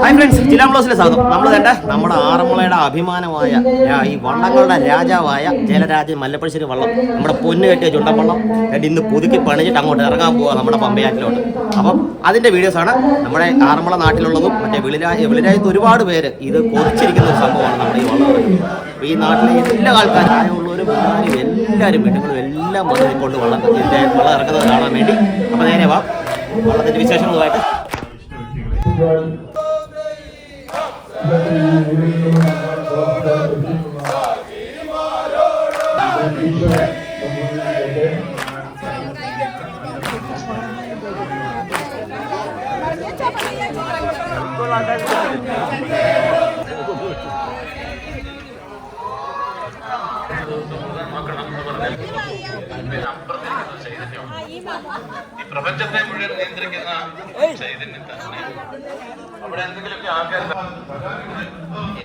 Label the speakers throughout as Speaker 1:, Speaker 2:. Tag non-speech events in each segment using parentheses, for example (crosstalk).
Speaker 1: Hi friends ജില്ലാ ബ്ലോസിലെ സ്വാഗതം. നമ്മൾ തന്നെ നമ്മുടെ ആറന്മുളയുടെ അഭിമാനമായ ഈ വള്ളങ്ങളുടെ രാജാവായ ജലരാജൻ മല്ലപ്പള്ളിശ്ശേരി വള്ളം നമ്മുടെ പൊന്ന് കെട്ടിയ ചുണ്ടപ്പള്ളം എന്നിട്ട് ഇന്ന് പുതുക്കി പണിഞ്ഞിട്ട് അങ്ങോട്ട് ഇറങ്ങാൻ പോവുക നമ്മുടെ പമ്പയാറ്റിലോട്ട്. അപ്പം അതിന്റെ വീഡിയോസാണ് നമ്മുടെ ആറന്മുള നാട്ടിലുള്ളതും മറ്റേ വെളിരായ വെളിരായത്ത് ഒരുപാട് പേര് ഇത് കൊതിച്ചിരിക്കുന്ന ഒരു സംഭവമാണ് നമ്മുടെ ഈ വള്ളം ഈ നാട്ടിലെ എല്ലാ ആൾക്കാരും എല്ലാവരും വീട്ടുകളും എല്ലാം വന്നു കൊണ്ട് വള്ളം ഇതിന്റെ വള്ളം ഇറക്കുന്നത് കാണാൻ വേണ്ടി. അപ്പോൾ നേരെ വാ. വള്ളത്തിന്റെ വിശേഷങ്ങളുമായിട്ട്.
Speaker 2: ഈ പ്രപഞ്ചത്തെ മുഴുവൻ നിയന്ത്രിക്കുന്ന ചൈതന്യം തന്നെ.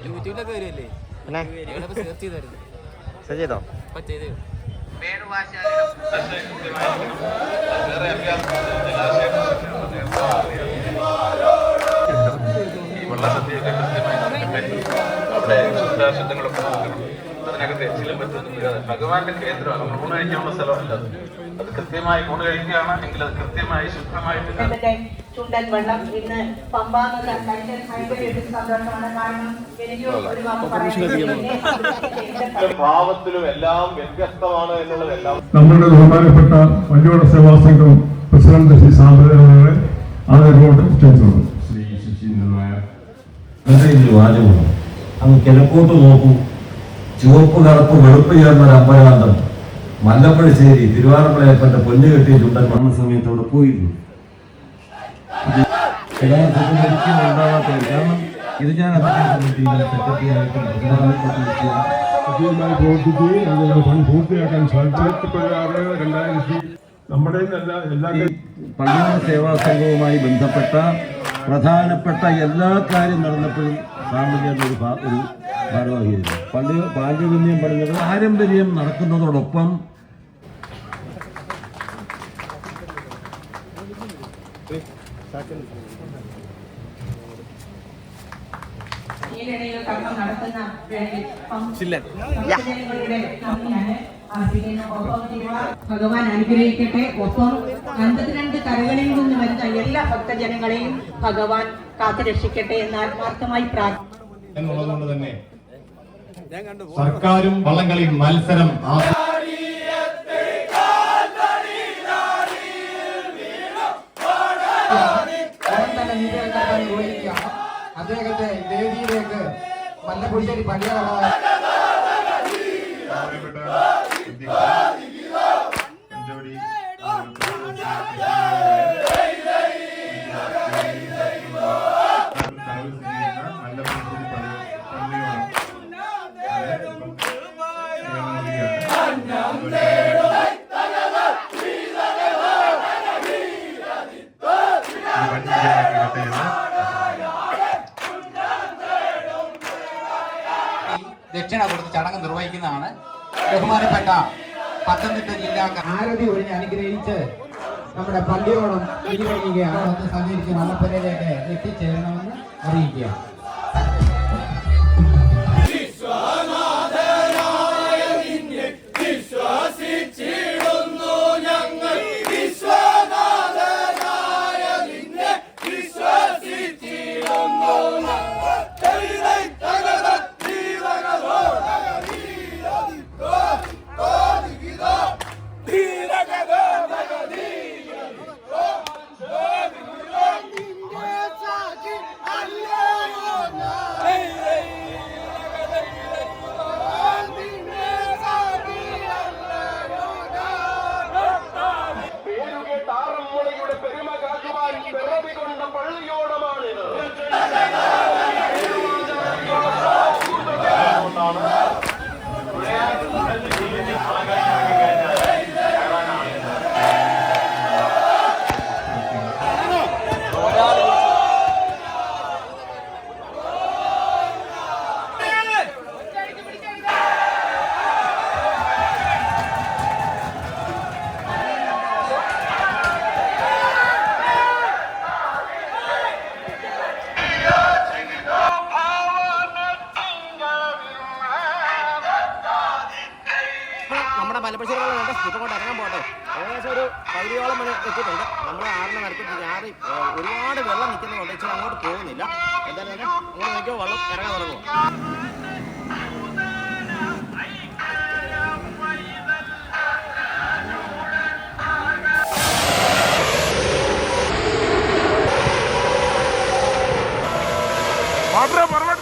Speaker 3: യൂട്യൂബിലൊക്കെ വരുമല്ലേ സെർച്ച്
Speaker 1: ചെയ്തോ
Speaker 2: വെള്ളസദ്യയൊക്കെ കൃത്യമായി അവിടെ ശുദ്ധാശുദ്ധങ്ങളൊക്കെ അതിനകത്ത് എച്ചിലും ഭഗവാന്റെ കേന്ദ്രമാണ്. നമ്മൾ ഊണ് കഴിക്കാനുള്ള സ്ഥലമല്ല. അത്. അത് കൃത്യമായി ഊണ് കഴിക്കുകയാണ്. എങ്കിൽ അത് കൃത്യമായി ശുദ്ധമായിട്ട്
Speaker 4: ചുണ്ടൻ വെള്ളം ഇന്ന് പമ്പാന്ന സന്തോഷമാണ്. കാരണം
Speaker 5: ഭാവത്തിലും എല്ലാം വ്യത്യസ്തമാണ് എന്നുള്ളതെല്ലാം.
Speaker 6: നമ്മളുടെ ബഹുമാനപ്പെട്ട വല്യോട സേവാ സംഘം പ്രസിഡന്റ് ശ്രീ സാമ്പത്തികളെ ആദരവോട് ക്ഷണിച്ചുള്ളൂ
Speaker 7: വാചകമാണ് അങ്ങ് കിഴക്കോട്ട് നോക്കൂ. ചുവപ്പ് കറുപ്പ് വെളുപ്പ് ചേർന്ന ഒരു അമ്പരാന്തം മല്ലപ്പള്ളിശ്ശേരി തിരുവാറപ്പളയപ്പന്റെ പൊന്നു കെട്ടിയ ചുണ്ടൻ വന്ന സമയത്ത് അവിടെ പോയിരുന്നു.
Speaker 6: എല്ലാ എല്ലാ
Speaker 7: സേവാ സംഘവുമായി ബന്ധപ്പെട്ട പ്രധാനപ്പെട്ട എല്ലാ കാര്യം നടന്നപ്പോഴും സാമ്പത്തിക ഒരു ഭാരവാഹിയായിരുന്നു. പള്ളി പാണ്ഡ്യപുണ്യം പറഞ്ഞത് പാരമ്പര്യം നടക്കുന്നതോടൊപ്പം
Speaker 4: Thank കർമ്മം ഭഗവാൻ അനുഗ്രഹിക്കട്ടെ. ഒപ്പം അൻപത്തിരണ്ട് കരകളിൽ നിന്ന് വരുന്ന എല്ലാ ഭക്തജനങ്ങളെയും ഭഗവാൻ കാത്തുരക്ഷിക്കട്ടെ എന്ന് ആത്മാർത്ഥമായി പ്രാർത്ഥിക്കുന്നു.
Speaker 5: എന്നുള്ളതുകൊണ്ട് തന്നെ സർക്കാരും വള്ളംകളി മത്സരം
Speaker 8: അദ്ദേഹത്തെ വേദിയിലേക്ക് മല്ലപ്പുശ്ശേരി പള്ളിയാള ദക്ഷിണ കൊടുത്ത് ചടങ്ങ് നിർവഹിക്കുന്നതാണ് ബഹുമാനപ്പെട്ട പത്തനംതിട്ട ജില്ലാ ആരതി ഒഴിഞ്ഞ് അനുഗ്രഹിച്ച് നമ്മുടെ പള്ളിയോളം ഇനി കഴിയുകയാണ് സഹകരിച്ച് മലപ്പുരയിലേക്ക് എത്തിച്ചേരണമെന്ന് അറിയിക്കുക
Speaker 1: മലപ്പശ്ശേരി വെള്ളം കണ്ട് ഇപ്പം കൊണ്ട് ഇറങ്ങാൻ പോട്ടെ ഏകദേശം ഒരു പകുതിയോളം മണി എത്തിയിട്ടുണ്ട്. നമ്മൾ ആറിന് നടത്തിട്ട് ആറ് ഒരുപാട് വെള്ളം നിൽക്കുന്നതുകൊണ്ട് ഇച്ചിരി അങ്ങോട്ട് പോകുന്നില്ല. എന്തായാലും തന്നെ അങ്ങനെ നോക്കിയോ വെള്ളം ഇറങ്ങാൻ തുടങ്ങും. നിക്ക്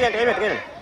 Speaker 1: கையில் கையில் கையில்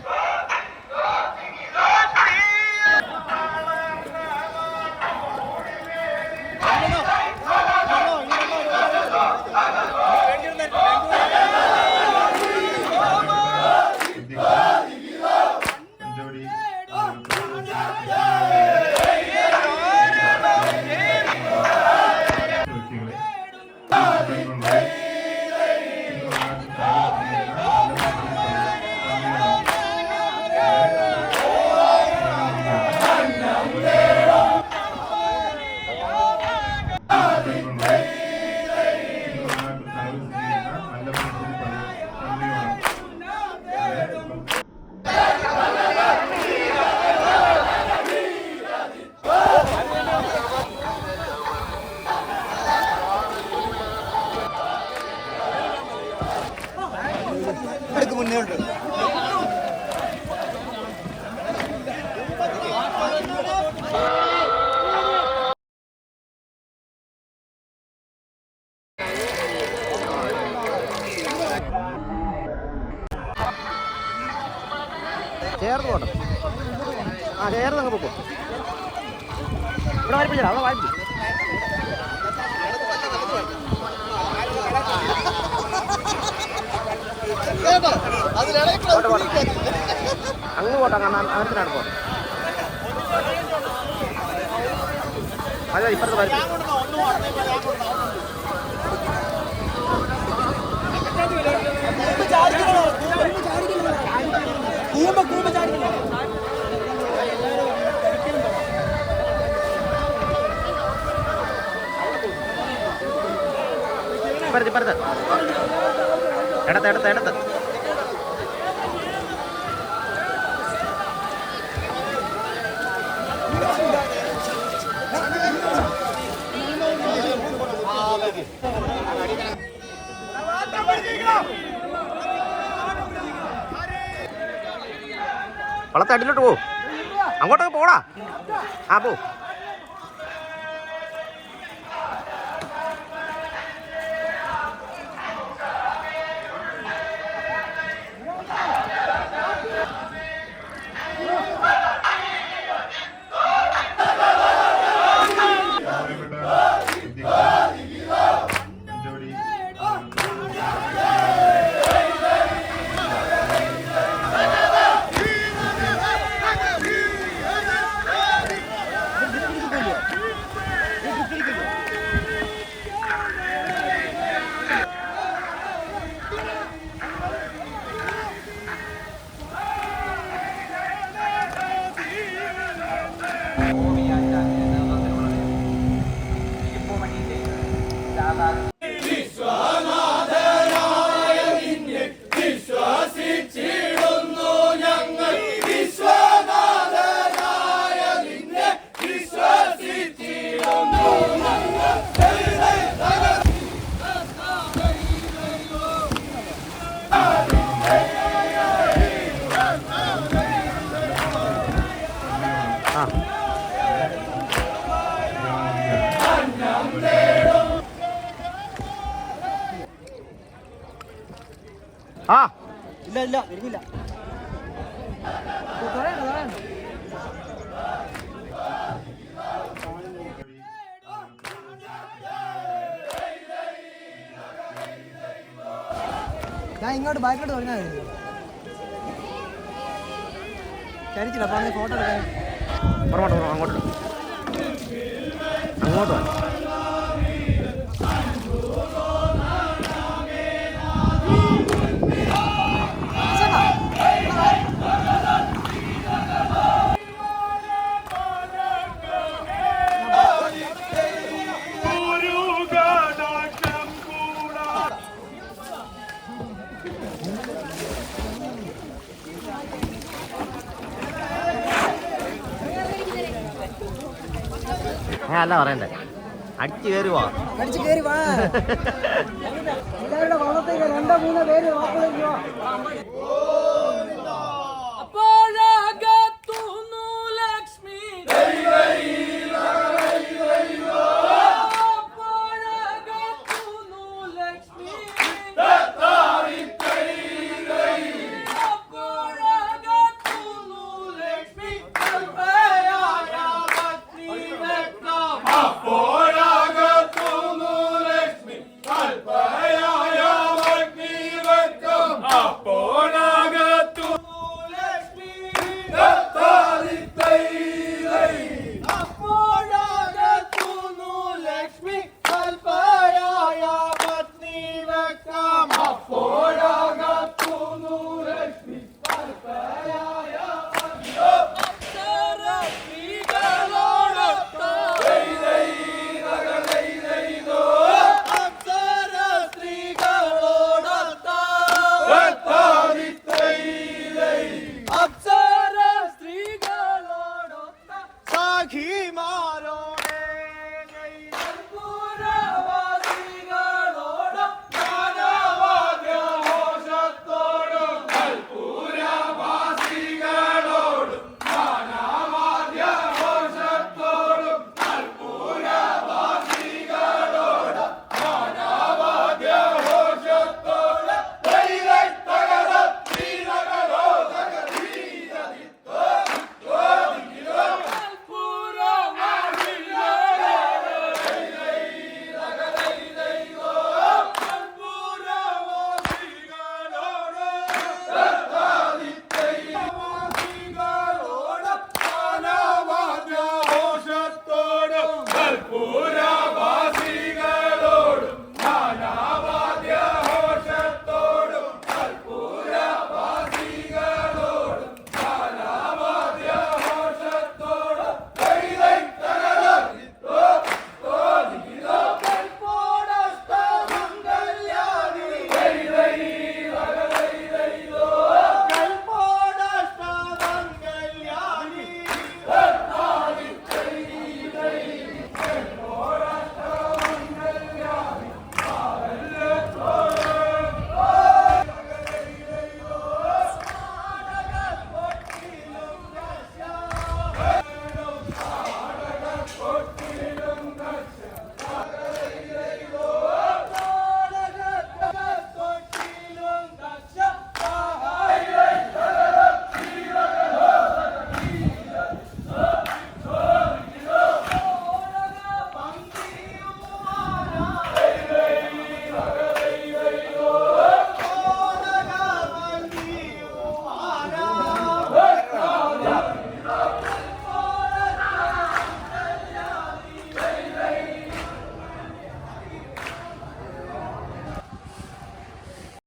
Speaker 1: ചേർന്ന് ആ ചേർന്ന് അങ്ങ് പൊക്കോ. ഇവിടെ വായിപ്പിച്ചാ അവിടെ പോട്ടെ. അങ്ങ് പോട്ടെ കാരണം അങ്ങനത്തിനാണ് പോട്ടെ. അതെ ഇപ്പുറത്ത് വരും വള്ളത്തെ അടിയിലോട്ട് പോ. അങ്ങോട്ടൊക്കെ പോടാ. ആ പോ. ആ
Speaker 3: ഇല്ല ഇല്ല വരുന്നില്ല. ഞാൻ ഇങ്ങോട്ട് ബാക്കിലോട്ട് തുടങ്ങാൻ ചരിച്ചില്ല അപ്പൊ ഫോട്ടോ എടുക്കാൻ.
Speaker 1: അങ്ങോട്ട്. അങ്ങോട്ട് അല്ല പറയണ്ടേ. അടിച്ചു കയറി വാ.
Speaker 3: അടിച്ചു കയറി വാ. (laughs) എല്ലാവരുടെ വള്ളത്തേക്ക് രണ്ടോ മൂന്നോ പേര് വാക്കുകളിൽ വാ.